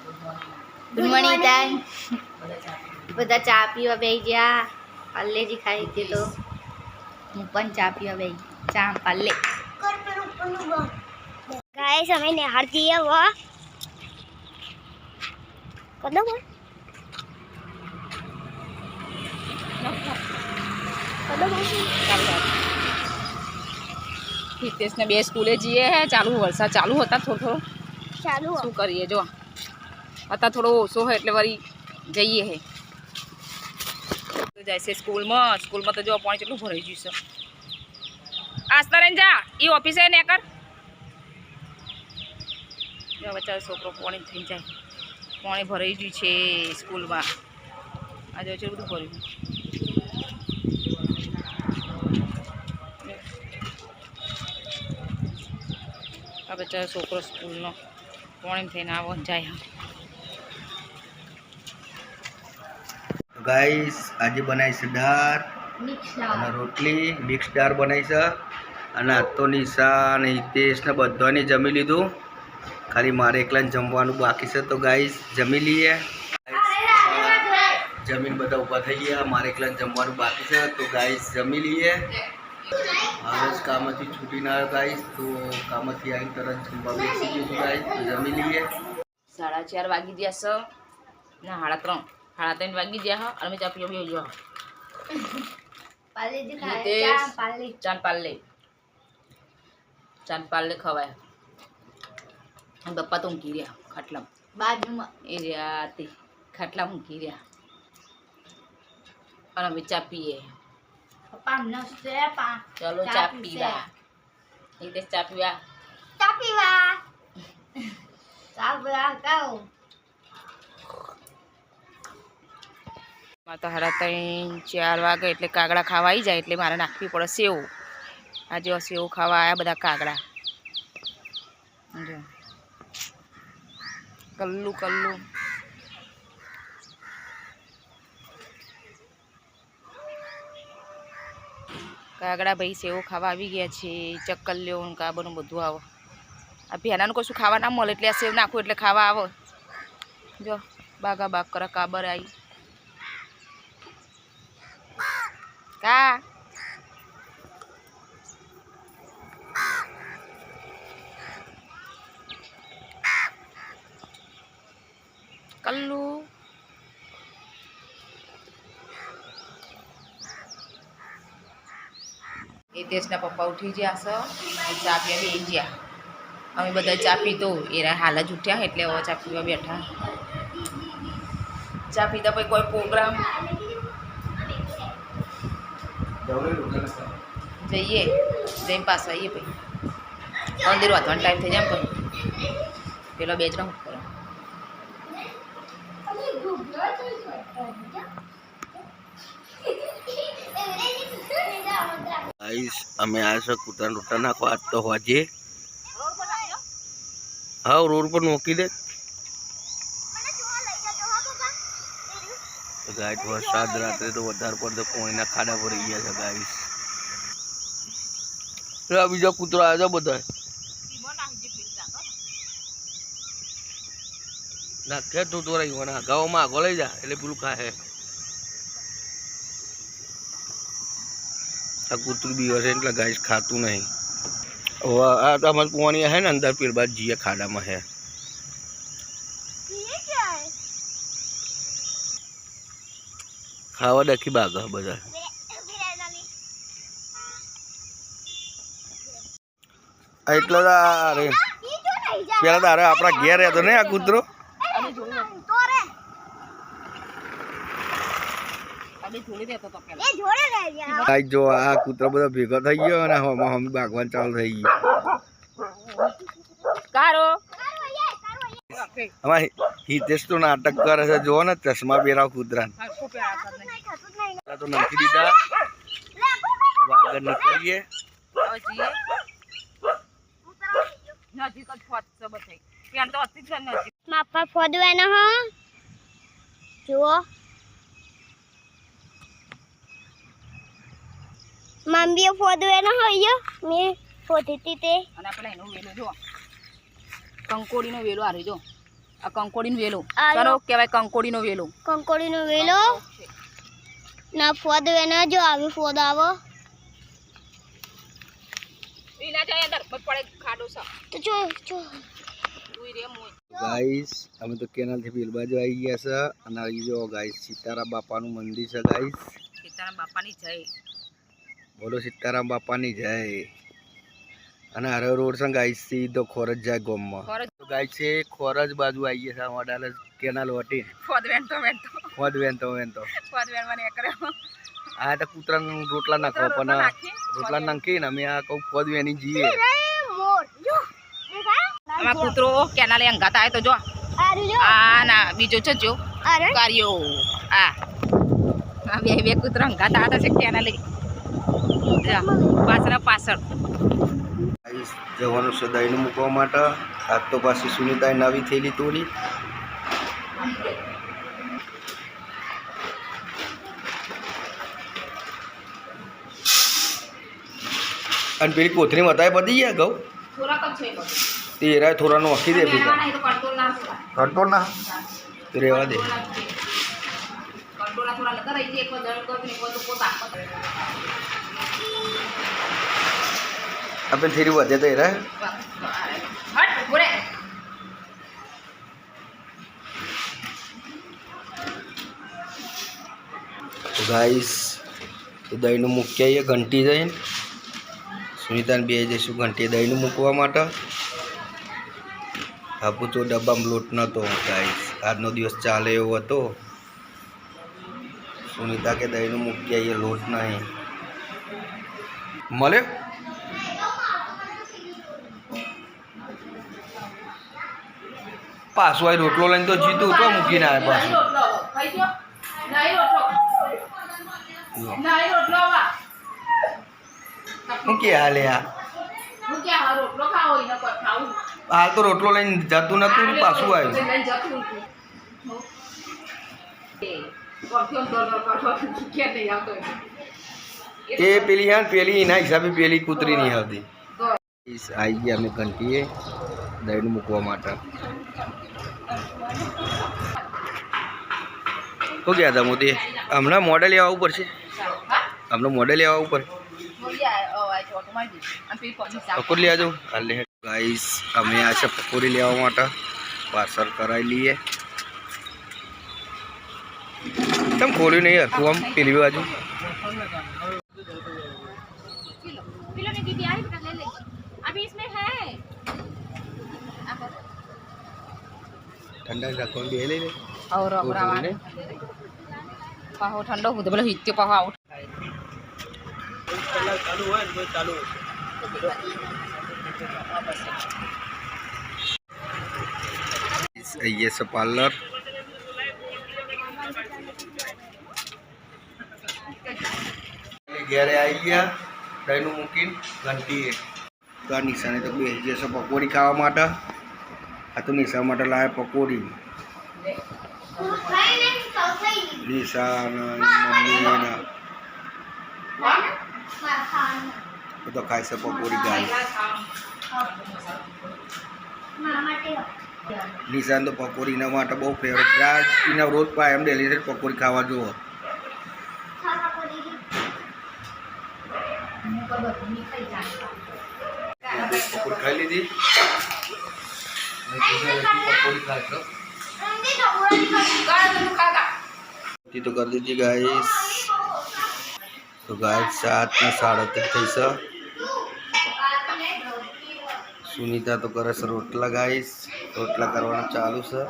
Good morning તાન બધા ચા પીવા બેસી ગયા. પાલ્લેજી ખાઈ હતી તો. હું પણ ચા પીવા બેસી ચા પાલ્લે ગાઈસ અમે નિહાળતી હવ કદમ હિતેશને બે સ્કૂલે જઈએ હે. ચાલુ વરસાદ ચાલુ હતા થોડો થોડો. ચાલુ શું કરીએ જો. અત્યારે થોડો ઓછો હોય એટલે વળી જઈએ હે. જાય છે સ્કૂલમાં. સ્કૂલમાં તો જો પાણી કેટલું ભરાઈ ગયું છે. આસ્તા રહીને જા. એ ઓફિસે ને કર. જો બચારો છોકરો પાણી થઈ જાય. પાણી ભરાઈ ગયું છે સ્કૂલમાં. આજે છે બધું ભર્યું. આ બચારો છોકરો સ્કૂલનો પાણી થઈને આવો જાય. તો ગાઈસ આજે બનાવી છે દાળ. અને રોટલી મિક્સ દાળ બનાવી છે અને આ તો નિશા અને હિતેશને બધાને જમી લીધું. ખાલી મારે એકલાને જમવાનું બાકી છે. તો ગાઈસ જમી લઈએ. જમીન બધા ઊભા થઈ ગયા. મારે એકલાને જમવાનું બાકી છે. તો ગાઈસ જમી લઈએ. હવે જ કામથી છૂટીને આવ્યો ગાઈસ તો કામથી આવીને તરત જમવા બેસી ગયું ગાઈસ તો જમી લઈએ. સાડા ચાર વાગી ગયા છે. ના સાડા ત્રણ. સાડા ત્રણ વાગી ગયા હા અમે ચા પીવા બેસી ગયો પાલ્લેજી હિતેશ. ચા પાલ્લે. ચાંદ પાલ્લે. ચાંદ પાલ્લે ખવાય. પપ્પા તો ઊંઘી રહ્યા ખાટલા બાજુમાં. એ રહ્યા તે ખાટલા ઊંઘી રહ્યા. અને અમે ચા પીએ. ચલો ચા પીવા. હિતેશ ચા પીવા. ચા પીવા. ચા પીવા કહું તો હારા ત્રણ, ચાર વાગે એટલે કાગડા ખાવા આવી જાય એટલે મારે નાખવી પડે સેવ. આજે સેવ ખાવા આવ્યા બધા કાગડા. કલ્લું કલ્લું. કાગડા ભાઈ સેવ ખાવા આવી ગયા છે ચક્કલ્યો ને કાબરનું બધું આવો. આ ભેનાનું કશું ખાવા ના મળે એટલે આ સેવ નાખું એટલે ખાવા આવો. જો બાગા બાગ કરે કાબર આવી કા એ દેશના પપ્પા ઉઠી ગયા છે. ચા પીવા બેસી ગયા અમે બધા ચા પીતો એ હાલ જ ઉઠ્યા એટલે હવે ચા પીવા બેઠા. ચા પીતા પછી કોઈ પ્રોગ્રામ જઈએ. જઈને પાછા. આવીએ પછી મંદિર વાંચવાનો ટાઈમ થઈ જાય ને પછી પેલો બે જણા શું કરે ગાઈસ અમે આ છે કૂતરા રોટા નાખવા. આજ તો હોજે. હા રોડ પર મૂકી દે. ગાઈસ, વરસાદ રાત્રે તો વધારે પડતો કોઈના ખાડા ભરી ગયા છે, ગાઈસ. બીજો કૂતરો આવ્યો છે બધા નાખે તું તો રહી, મને ગાઓમાં આગો લઈ જા, એટલે પેલું ખાહે. આ કૂતરું બી હશે એટલે ગાઈસ ખાતું નહીં. હવે આ તો અમારે પાણી હે ને, અંદર પેલ બાદ જીએ ખાડામાં હે. ખાવા ડખી બાગ બધા. એટલો એટલે તો આ રે. પેલા તારે આપણા ઘેર રહેતો ને આ કૂતરો? જો આ કૂતરો બધો ભેગો થઈ ગયો અને હમ હમ ભાગવાન ચાલુ થઈ ગયો. કારો. અમારે હિતેશ તો નાટક કરે છે જો ને ચશ્મા પહેરાવ કૂતરાને. આ તો નાખી દીધા. આગળ નીકળીએ. નજીક. જ પહોંચશે બધે. ત્યાં તો હતી જ નજીક. માપા ફોદવાના હા. જુઓ. મમ્મીએ ફોદવાના હોય મેં ફોદી હતી તે. અને આપણે એનું વેલું જો કંકોડીનો વેલો હારી જો આ કંકોડીનો વેલો. ચાલો કહેવાય કંકોડીનો વેલો. કંકોડીનો વેલો. ના ફોદ એના જો આવી ફોદ આવો. ઈ જાય અંદર બસ પડે ખાડો સા. તો જો જો. તું રે મોય. ગાઈસ અમે તો કેનાલથી પેલ બાજુ આવી ગયા છે. અને અહીં જો ગાઈસ સીતારામ બાપાનું મંદિર છે ગાઈસ. સીતારામ બાપાની જય. બોલો સીતારામ બાપાની જય. અને અરે રોડ છે ગાઈસ સીધો ખોરજ જાય ગોમમાં. ગાય છે ખોરજ બાજુ આવી ગયા છે વડાલે કેનાલ વટી વેનતો ફોદ વેણવા ને આ તો કૂતરાના રોટલા નાખો પણ નાખી રોટલા અમે આ કહું પદ વેની જઈએ. આમાં કૂતરો કેનાલે અંગાત આવે તો જો. આ ના બીજો છે જો. કાર્યો આ. આ બે બે કૂતરા અંગાત આવતા છે કેનાલે. પાછળ પાછળ. જવાનું છે દહીંનું મૂકવા માટે. આજ તો પાછી સુનિતાએ નવી થયેલી તોડી. અને પેલી કોથળી મતાય પતી ગયા ગૌ છે તે એરાય થોડા આખી દે બીજા કંટ્રોલ ના રહેવા દે. કંટ્રોલ થોડા લગા રહી એક વાર દળ કરી એક વાર તો પોતા. આપણે फिर વધે देते रहे हट રે તો ગાઈસ તો દહીંનું મૂકી આવીએ ઘંટી દહીં સુનિતાને બે જઈશું ઘંટી દહીંનું મૂકવા માટે. આપું તો ડબ્બામાં લોટ નહોતો ગાઈસ. આજનો દિવસ ચાલે એવો હતો. સુનિતા કે દહીંનું મૂકીએ આવીએ લોટ નહીં. મળે? પાછું આ રોટલો લઈને તો જીતું તો મૂકીને આવે પાછું. મૂકી હાલે આ? હું હા હાલ તો રોટલો લઈને જતું નતું પાછું આવ્યું. હતું. એ, હતો, પેલી હા પેલી એના હિસાબે પેલી કૂતરી નહીં આવતી તો આવી ગયા અમે ઘંટીએ. દહીં મૂકવા માટે. શું ગયા હતા મોદી? હમણાં મોડેલ લેવા પડશે હા હમણાં મોડેલ લેવા સાફ પકોડી લેવા જાઉં? હાલે. ગાઈસ અમે આ છે પકોડી લેવા માટે. પાર્સલ કરાવી લઈએ. તમે ખોલ્યું નહીં હતું આમ પેલી બાજુ. ઠંડા રાખવાનું બે લઈ લે और ને પાહો ઠંડો હું તો પેલો હિત્યો પાહો આઉટ અહીંયા છે પાર્લર ઘેરે આવી ગયા દહીંનું મૂકીને ઘંટીએ તો આ નિશાને તો બેસી જશે પકોડી ખાવા માટે આ તો નિશા માટે લાવે પકોડી? ખાઈ નહીં તો ખાઈ નિશા ને મમ્મી ને ખાવાનું બધો ખાય છે પકોડી ગાય. નિશાન તો પકોડી એના માટે બહુ ફેવરેટ રાજ એના રોજ પાય એમ ડેલી પકોડી ખાવા જુઓ. પકોડી ખાઈ લીધી? તો કરી દીધી ગાઈસ તો ગાઈસ સાત ને સાડત્રીસ થઈ છે. સુનિતા તો કરે છે રોટલા ગાઈસ રોટલા કરવાનું ચાલુ છે.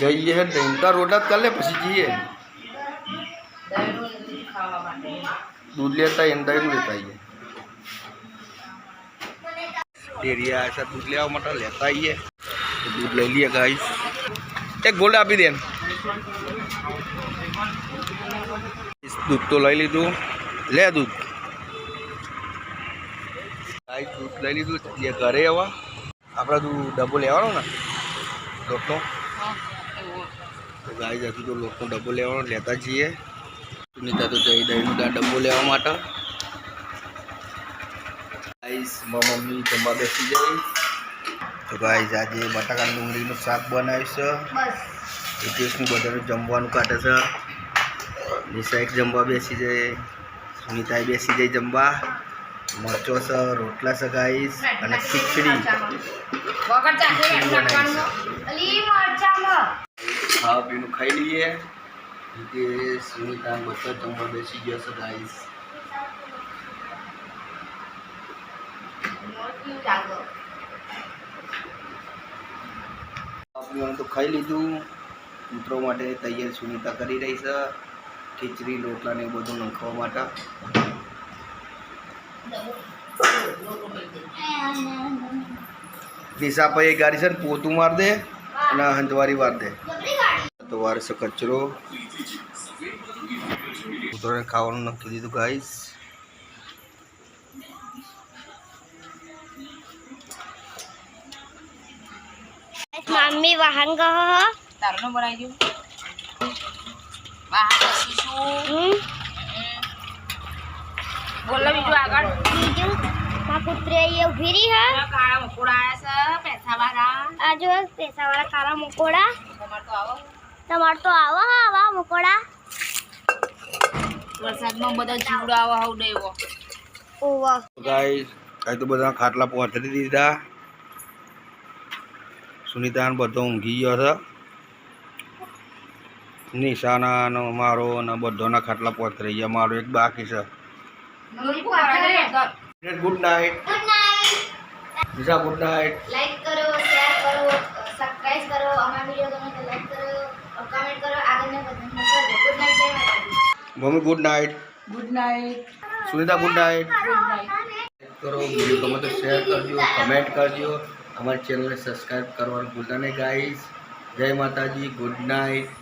જઈએ હે, ડેંકા રોટલા જ લે, પછી જઈએ. દૂધ લેતા એને દહીં લેતા આવીએ ડેરી આવ્યા છે દૂધ લેવા માટે લેતા આવીએ દૂધ લઈ લઈએ ગાઈ એક ગોલ્ડ આપી દે દૂધ તો લઈ લીધું લે દૂધ ગાઈ દૂધ લઈ લીધું જે ઘરે હવે આપણે તું ડબ્બો લેવાનો ને લોટનો તો ગાઈસ હજુ તો લોટનો ડબ્બો લેવાનો લેતા જઈએ સુનિતા તો જઈ દહીંનું ડબ્બો લેવા માટે ગાઈસ મમ્મી જમવા બેસી જઈશ તો ગાઈઝ આજે બટાકા ડુંગળીનું શાક બનાવ્યું છે. હિતેશનું બધાનું જમવાનું કાઢે છે. નિશાઈક જમવા બેસી જાય. સુનિતાએ બેસી જાય જમવા. મરચો છે રોટલા છે ગાઈશ અને ખીચડી. ખાવા પીનું ખાઈ લઈએ. હિતેશ સુનિતા બધા જમવા બેસી ગયા છે ગાઈસ આપણે તો ખાઈ લીધું. મિત્રો માટે તૈયાર સુનિતા કરી રહી છે. ખીચડી, રોટલા ને બધું નાખવા માટે. દિશા ભાઈ ગાડી છે ને, પોતું માર દે અને હંતવારી વાર દે. તો વારસો કચરો. ખાવાનું નક્કી દીધું ગાઈસ મમ્મી વાહન ગયો હો તારનું બનાવી દઉં બેસીશું હમ. બોલો બીજું આગળ. બીજું? મારા પુત્રી અહીંયા ઊભી રહી હે. કાળા મકોડા આવ્યા છે પૈસા વાળા આ જો પૈસાવાળા કાળા મકોડા. તમારે તો આવો. તમારે તો આવો હા આવા મકોડા. વરસાદમાં બધા જીવડા આવા હવ દેવો ઓવા. ગાઈસ આ તો બધા ખાટલા પહોંચી દીધા. સુનિતા બધો ઊંઘી ગયો છે. નિશાના ને મારો ને બધોના ખાટલા પહોંચી ગયા. મારો એક બાકી છે. Good night Nisha good night like કરો શેર કરો સબસ્ક્રાઇબ કરો અમારા વીડિયો ગમે તો લાઈક કરો કમેન્ટ કરો. આગળના બધાને કરો ગુડ નાઇટ જય Mataji. Mummy good night good night Sunita good night good night કરો વીડિયો ગમે તો શેર કરજો કમેન્ટ કરજો. અમારી ચેનલને સબસ્ક્રાઈબ કરવાનું ભૂલતા નહીં ગાઈઝ જય માતાજી ગુડ નાઇટ